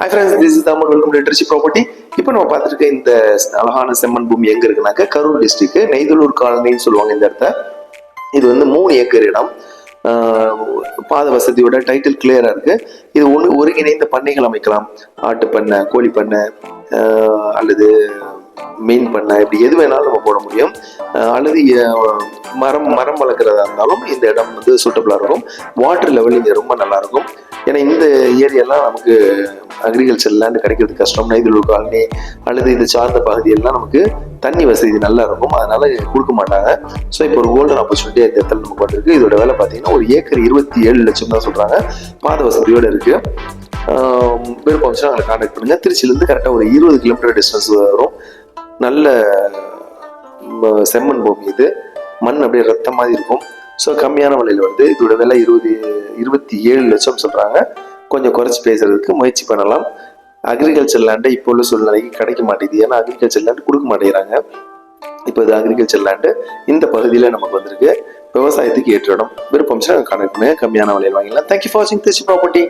Hi friends this is Tamil welcome to property இப்போ நம்ம பார்த்துருக்க இந்த அழகான செம்மன் பூமி எங்கே இருக்குனாக்கா கரூர் டிஸ்ட்ரிக்ட் நெய்தலூர் காலனின்னு சொல்லுவாங்க இந்த இடத்த. இது வந்து மூணு ஏக்கர் இடம். பாத வசதியோட டைட்டில் கிளியராக இருக்குது இது ஒன்று ஒருங்கிணைந்த பண்ணைகள் அமைக்கலாம். ஆட்டு பண்ணை கோழி பண்ணை அல்லது மீன் பண்ணை இப்படி எது வேணாலும் நம்ம போட முடியும். அல்லது மரம் மரம் வளர்க்குறதா இருந்தாலும் இந்த இடம் வந்து சூட்டபுளாக இருக்கும். வாட்டர் லெவல் இங்கே ரொம்ப நல்லா இருக்கும். ஏன்னா இந்த ஏரியாலாம் நமக்கு அக்ரிகல்ச்சர் லேண்டு கிடைக்கிறது கஷ்டம். நெய்தலூர் காலனி அல்லது இது சார்ந்த பகுதியெல்லாம் நமக்கு தண்ணி வசதி நல்லா இருக்கும். அதனால கொடுக்க மாட்டாங்க. ஸோ இப்போ ஒரு கோல்டன் ஆப்பர்ச்சுனிட்டி இந்த இடத்துல நமக்கு வந்திருக்கு. இதோட வேலை பார்த்தீங்கன்னா ஒரு ஏக்கர் இருபத்தி ஏழு லட்சம் தான் சொல்கிறாங்க பாத வசதியோட இருக்கு. விருப்பம் வச்சுன்னா அவங்களை கான்டாக்ட் பண்ணுங்க. திருச்சியிலேருந்து கரெக்டாக ஒரு இருபது கிலோமீட்டர் டிஸ்டன்ஸ் வரும். நல்ல செம்மண் பூமி இது. மண் அப்படியே ரத்த மாதிரி இருக்கும். ஸோ கம்மியான விலையில் வருது. இதோட விலை இருபது இருபத்தி ஏழு லட்சம் சொல்கிறாங்க கொஞ்சம் குறைச்சி பேசுறதுக்கு முயற்சி பண்ணலாம். அக்ரிகல்ச்சர் லேண்டை இப்போ உள்ள சூழ்நிலைக்கு கிடைக்க மாட்டேங்குது. ஏன்னா அக்ரிகல்ச்சர் லேண்ட் கொடுக்க மாட்டேங்கிறாங்க. இப்போ இது அக்ரிகல்ச்சர் லேண்டு இந்த பகுதியில் நமக்கு வந்திருக்கு. விவசாயத்துக்கு ஏற்ற இடம் விருப்பம் கான்டாக்ட் பண்ணுங்க கம்மியான விலையில் வாங்கிக்கலாம் தேங்க்யூ ஃபார் வாட்சிங் திருச்சி ப்ராப்பர்ட்டி